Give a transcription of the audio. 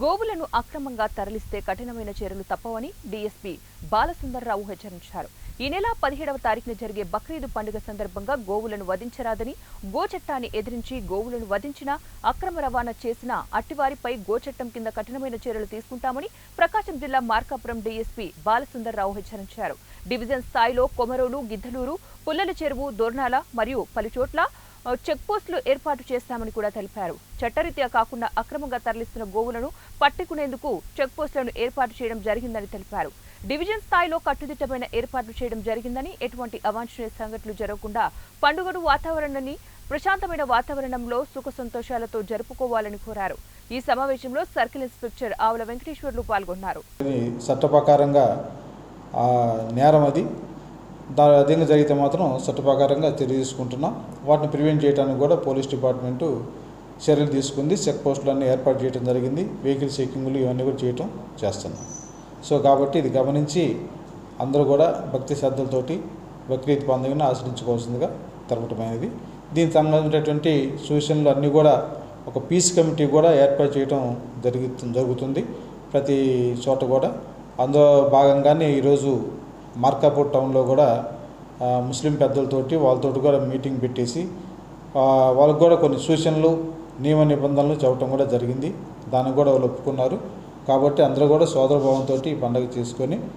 గోవులను అక్రమంగా తరలిస్తే కఠినమైన చర్యలు తప్పవని డీఎస్పీ బాలసుందర్రావు హెచ్చరించారు. ఈ నెల పదిహేడవ తారీఖున జరిగే బక్రీదు పండుగ సందర్భంగా గోవులను వధించరాదని గోచట్టాన్ని ఎదిరించి గోవులను వధించినా అక్రమ రవాణా చేసినా అట్టివారిపై గోచట్టం కింద కఠినమైన చర్యలు తీసుకుంటామని ప్రకాశం జిల్లా మార్కాపురం డీఎస్పీ బాలసుందర్రావు హెచ్చరించారు. డివిజన్ స్థాయిలో కొమరోలు గిద్దలూరు పుల్లల చెరువు దోర్నాల మరియు పలుచోట్ల చెక్ పోస్టులు ఏర్పాటు చేస్తామని కూడా తెలిపారు. చట్టరీత్యా కాకుండా అక్రమంగా తరలిస్తున్న గోవులను పట్టుకునేందుకు చెక్ పోస్టులను ఏర్పాటు చేయడం జరిగిందని తెలిపారు. డివిజన్ స్థాయిలో కట్టుదిట్టమైన ఏర్పాట్లు చేయడం జరిగిందని ఎటువంటి అవాంఛనీయ సంఘటనలు జరగకుండా పండుగను వాతావరణాన్ని ప్రశాంతమైన వాతావరణంలో సుఖ సంతోషాలతో జరుపుకోవాలని కోరారు. ఈ సమావేశంలో సర్కిల్ ఇన్స్పెక్టర్ ఆవుల వెంకటేశ్వర్లు పాల్గొన్నారు. చట్ట ప్రకారంగా నేరం అది. దా అధీనంగా జరిగితే మాత్రం చట్టప్రకారంగా చర్య తీసుకుంటున్నాం వాటిని ప్రివెంట్ చేయడానికి కూడా పోలీస్ డిపార్ట్మెంటు చర్యలు తీసుకుంది. చెక్ పోస్టులన్నీ ఏర్పాటు చేయడం జరిగింది. వెహికల్ చెక్కింగ్లు ఇవన్నీ కూడా చేయటం చేస్తున్నాం. సో కాబట్టి ఇది గమనించి అందరూ కూడా భక్తి శ్రద్ధలతోటి బక్రీద్ పండుగను ఆచరించుకోవాల్సిందిగా తెలపటమైనది దీనికి సంబంధించినటువంటి సూచనలు అన్నీ కూడా ఒక పీస్ కమిటీ కూడా ఏర్పాటు చేయడం జరిగి జరుగుతుంది. ప్రతి చోట కూడా. అందులో భాగంగానే ఈరోజు మార్కాపూర్ టౌన్లో కూడా ముస్లిం పెద్దలతోటి వాళ్ళతోటి కూడా మీటింగ్ పెట్టేసి వాళ్ళకు కూడా కొన్ని సూచనలు నియమ నిబంధనలు చెప్పడం కూడా జరిగింది. దానికి కూడా వాళ్ళు ఒప్పుకున్నారు. కాబట్టి అందరూ కూడా సోదరభావంతో ఈ పండుగ చేసుకొని